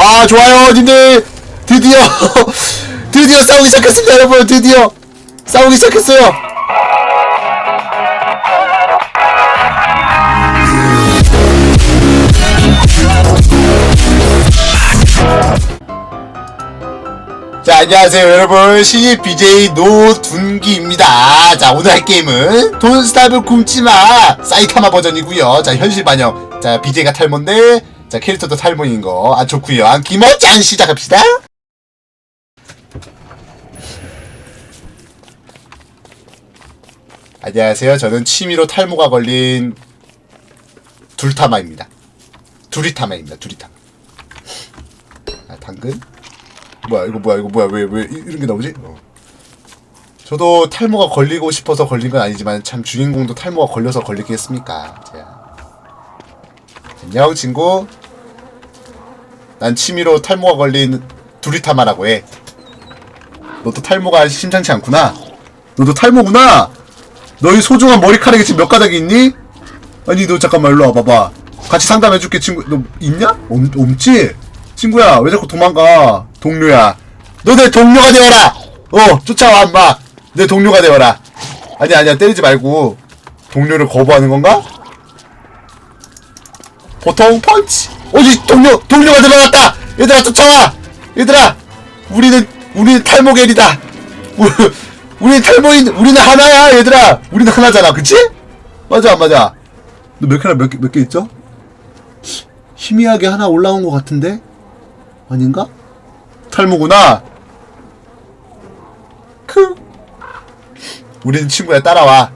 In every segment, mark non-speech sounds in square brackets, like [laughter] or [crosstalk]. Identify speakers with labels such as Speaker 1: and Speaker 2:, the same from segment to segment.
Speaker 1: 아 좋아요 님들. 드디어. [laughs] 드디어 싸우기 시작했습니다 여러분. 드디어 싸우기 시작했어요. 자 안녕하세요 여러분. 신입 BJ 노둔기입니다. 자 오늘 할 게임은 돈스타브 굶지마. 사이타마 버전이고요. 자 현실 반영. 자 BJ가 탈모인데 자 캐릭터도 탈모인 거 아 좋구요 안 김어짠 시작합시다 안녕하세요 저는 취미로 탈모가 걸린 둘타마입니다 두리타마입니다 두리타마 아 당근 뭐야 이거 뭐야 이거 뭐야 왜 왜 이런 게 나오지? 어. 저도 탈모가 걸리고 싶어서 걸린 건 아니지만 참 주인공도 탈모가 걸려서 걸리겠습니까? 자. 안녕 친구. 난 취미로 탈모가 걸린 두리타마라고 해. 너도 탈모가 심상치 않구나. 너도 탈모구나. 너희 소중한 머리카락이 지금 몇 가닥이 있니? 아니 너 잠깐만 일로 와봐봐. 같이 상담해줄게 친구. 너 있냐? 없, 없지? 친구야 왜 자꾸 도망가? 동료야. 너 내 동료가 되어라. 어 쫓아와 엄마. 내 동료가 되어라. 아니야 아니야 때리지 말고 동료를 거부하는 건가? 보통 펀치. 어이 동료 동료가 들어왔다. 얘들아 쫓아와. 얘들아 우리는 우리는 탈모겔이다. 우리 탈모인 우리는 하나야 얘들아. 우리는 하나잖아 그치? 맞아 안 맞아. 너 몇 개나 몇 개 몇 개 있죠? 희미하게 하나 올라온 것 같은데 아닌가? 탈모구나. 크. 우리는 친구야 따라와.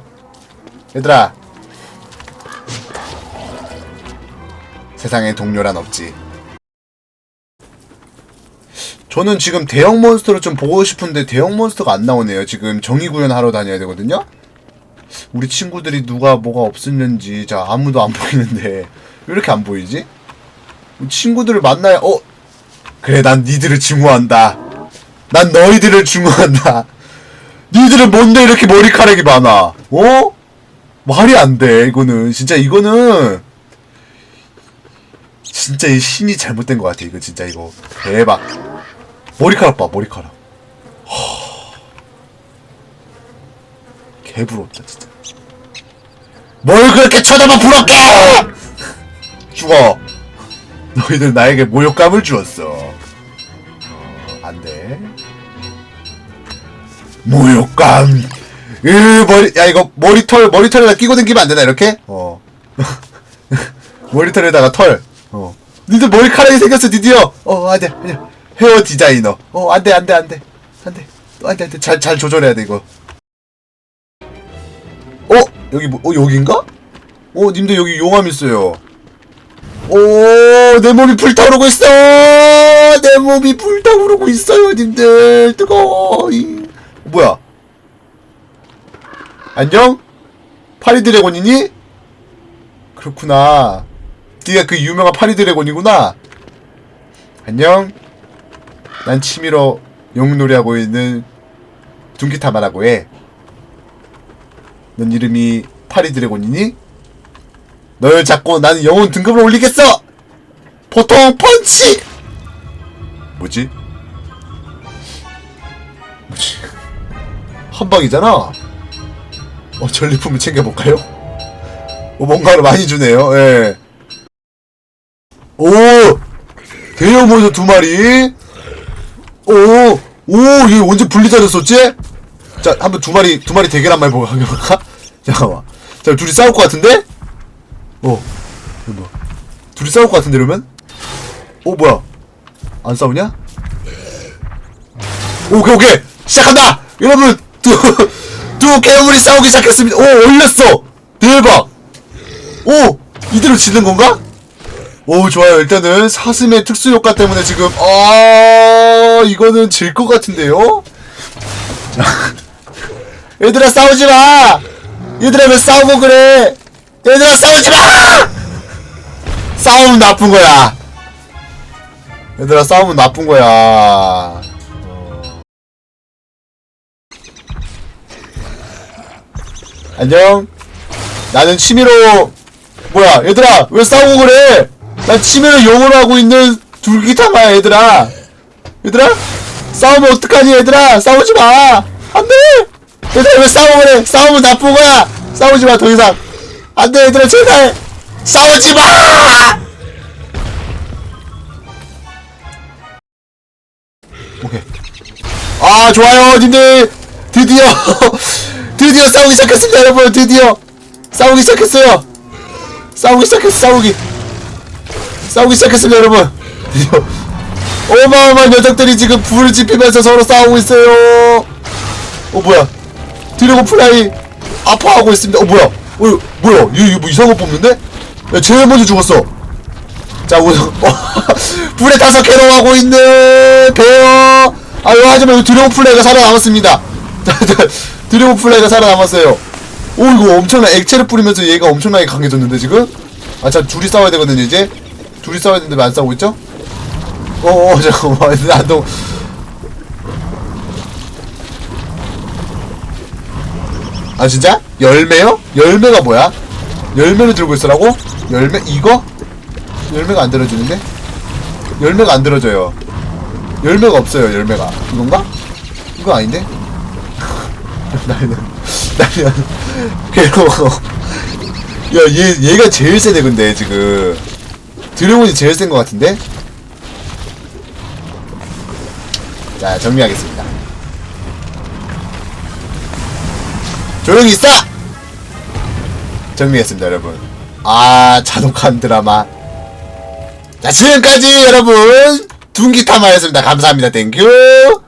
Speaker 1: 얘들아. 세상에 동료란 없지. 저는 지금 대형 몬스터를 좀 보고 싶은데 대형 몬스터가 안 나오네요. 지금 정의 구현하러 다녀야 되거든요. 우리 친구들이 누가 뭐가 없었는지 자 아무도 안 [laughs] 보이는데 왜 이렇게 안 보이지? 친구들을 만나야 어 그래 난 니들을 증오한다. 난 너희들을 증오한다. 니들은 뭔데 이렇게 머리카락이 많아? 어? 말이 안 돼. 이거는 진짜 이거는 진짜 이 신이 잘못된 것 같아. 이거 진짜 이거 대박. 머리카락 봐 머리카락. 허... 개부럽다 진짜. 뭘 그렇게 쳐다봐 부럽게! 죽어. 너희들 나에게 모욕감을 주었어. 어, 안 돼. 모욕감. 으, 머리, 야, 이거 머리털, 머리털에다 끼고 다니면 안 되나, 이렇게? 어. [laughs] 머리털에다가 털. 어. 니들 머리카락이 생겼어, 드디어. 어, 안 돼, 안 돼. 헤어 디자이너. 어, 안 돼, 안 돼, 안 돼. 안 돼. 또안 돼, 안 돼. 잘, 잘 조절해야 돼, 이거. 어? 여기 뭐, 어, 여긴가? 어, 님들 여기 용암 있어요. 오, 내 몸이 불타오르고 있어! 내 몸이 불타오르고 있어요, 님들. 뜨거워. 이. 뭐야? 안녕? 파리 드래곤이니? 그렇구나. 네가 그 유명한 파리 드래곤이구나. 안녕? 난 취미로 용놀이하고 있는 둥기타마라고 해. 넌 이름이 파리 드래곤이니? 널 잡고 나는 영혼 등급을 올리겠어! 보통 펀치! 뭐지? 뭐지? 한 방이잖아? 어, 전리품을 챙겨볼까요? 어, 뭔가를 많이 주네요, 예. 오! 대형 몬스터 두 마리! 오! 오! 얘 언제 분리자졌었지? 자, 한번 두 마리, 두 마리 대결 한번 해볼까? [laughs] 잠깐만. 자, 둘이 싸울 것 같은데? 어. 뭐. 둘이 싸울 것 같은데, 이러면? 어, 뭐야? 안 싸우냐? 오케이, 오케이! 시작한다! 여러분! 두, [laughs] 두 괴물이 싸우기 시작했습니다! 오, 올렸어! 대박! 오! 이대로 지는 건가? 오, 좋아요. 일단은 사슴의 특수 효과 때문에 지금, 아, 이거는 질 것 같은데요? [laughs] 얘들아, 싸우지 마! 얘들아, 왜 싸우고 그래? 얘들아, 싸우지 마! 싸우면 나쁜 거야. 얘들아, 싸우면 나쁜 거야. 어. 안녕. 나는 취미로 뭐야 얘들아 왜 싸우고 그래 난 취미로 용을 하고 있는 줄기타마야 얘들아. 얘들아? 싸우면 어떡하니 얘들아? 싸우지 마. 안돼! 얘들아 왜 싸움을 해? 싸우면 나쁜 거야. 싸우지 마 더 이상. 안돼 얘들아 제발. 싸우지 마! 오케이. 아 좋아요 님들. 드디어. [laughs] 드디어 싸우기 시작했습니다 여러분. 드디어. 싸우기 시작했어요. 싸우기 시작했어 싸우기 싸우기 시작했습니다 여러분. [laughs] 어마어마한 녀석들이 지금 불을 지피면서 서로 싸우고 있어요. 어 뭐야? 드래곤 플라이 아파하고 있습니다. 어 뭐야? 어 뭐야? 얘, 얘뭐 이상한 거 뽑는데? 야 제일 먼저 죽었어. 자 우선 [laughs] 어, 불에 타서 괴로워하고 있는 베어. 아유 하지만 이 드래곤 플레이가 살아남았습니다. [laughs] 드래곤 플레이가 살아남았어요. 오 이거 엄청나 액체를 뿌리면서 얘가 엄청나게 강해졌는데 지금? 아참 둘이 싸워야 되거든요 이제 둘이 싸워야 되는데 왜안 싸우고 있죠? 어어 [laughs] 잠깐만 나도 아 진짜? 열매요? 열매가 뭐야? 열매를 들고 있으라고? 열매 이거? 열매가 안 들어지는데? 열매가 안 들어져요. 열매가 없어요, 열매가. 이건가? 이거 아닌데? [laughs] 나는, 나는, [laughs] 괴로워. 야, 얘, 얘가 제일 세네, 근데, 지금. 드래곤이 제일 센 것 같은데? 자, 정리하겠습니다. 조용히 있어! 정리했습니다, 여러분. 아, 자독한 드라마. 자, 지금까지 여러분, 둥기타마였습니다. 감사합니다. 땡큐!